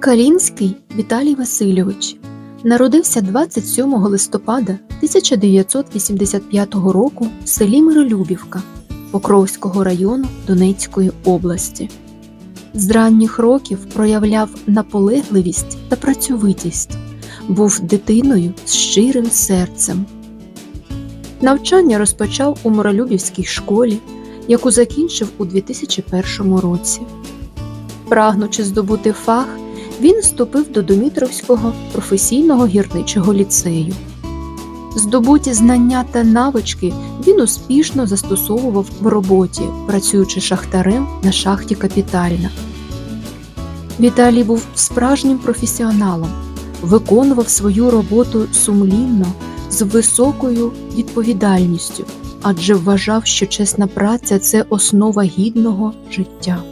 Калінський Віталій Васильович народився 27 листопада 1985 року в селі Миролюбівка Покровського району Донецької області. З ранніх років проявляв наполегливість та працьовитість, був дитиною з щирим серцем. Навчання розпочав у Миролюбівській школі, яку закінчив у 2001 році. Прагнучи здобути фах, він вступив до Домітровського професійного гірничого ліцею. Здобуті знання та навички він успішно застосовував в роботі, працюючи шахтарем на шахті Капітальна. Віталій був справжнім професіоналом, виконував свою роботу сумлінно, з високою відповідальністю, адже вважав, що чесна праця це основа гідного життя.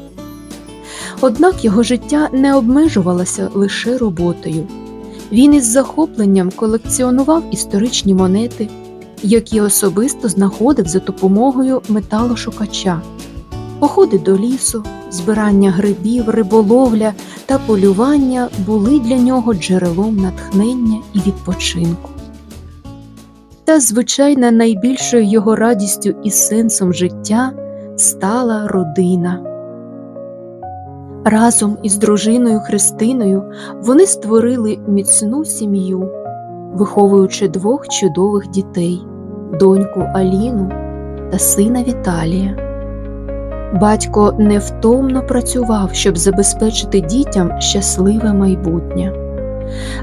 Однак його життя не обмежувалося лише роботою. Він із захопленням колекціонував історичні монети, які особисто знаходив за допомогою металошукача, походи до лісу, збирання грибів, риболовля та полювання були для нього джерелом натхнення і відпочинку. Та, звичайно, найбільшою його радістю і сенсом життя стала родина. Разом із дружиною Христиною вони створили міцну сім'ю, виховуючи двох чудових дітей доньку Аліну та сина Віталія. Батько невтомно працював, щоб забезпечити дітям щасливе майбутнє.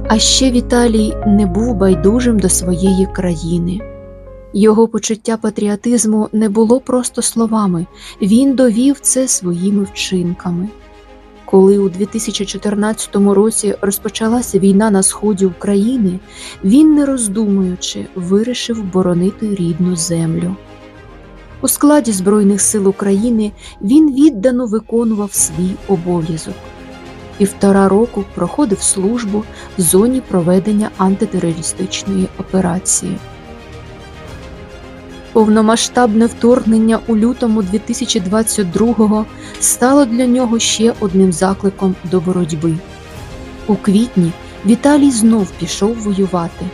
А ще Віталій не був байдужим до своєї країни. Його почуття патріотизму не було просто словами, він довів це своїми вчинками. Коли у 2014 році розпочалася війна на сході України, він, не роздумуючи, вирішив боронити рідну землю. У складі Збройних сил України він віддано виконував свій обов'язок. Півтора року проходив службу в зоні проведення антитерористичної операції. Повномасштабне вторгнення у лютому 2022-го стало для нього ще одним закликом до боротьби. У квітні Віталій знов пішов воювати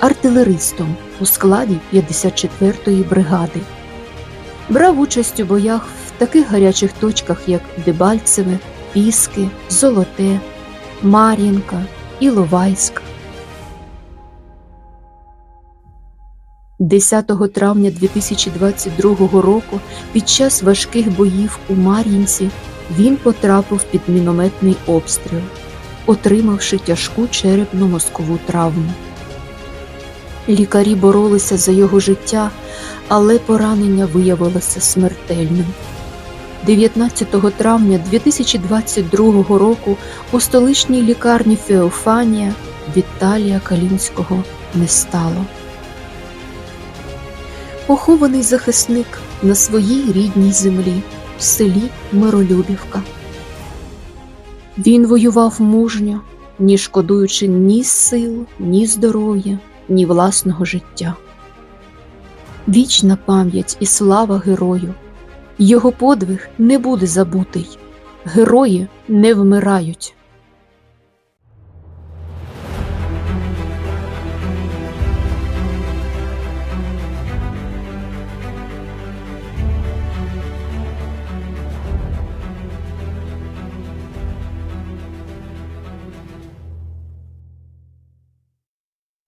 артилеристом у складі 54-ї бригади. Брав участь у боях в таких гарячих точках, як Дебальцеве, Піски, Золоте, Мар'їнка, Іловайськ. 10 травня 2022 року під час важких боїв у Мар'їнці він потрапив під мінометний обстріл, отримавши тяжку черепно-мозкову травму. Лікарі боролися за його життя, але поранення виявилося смертельним. 19 травня 2022 року у столичній лікарні Феофанія Віталія Калінського не стало похований захисник на своїй рідній землі в селі Миролюбівка. Він воював мужньо, ні шкодуючи ні сил, ні здоров'я, ні власного життя. Вічна пам'ять і слава герою, його подвиг не буде забутий, герої не вмирають.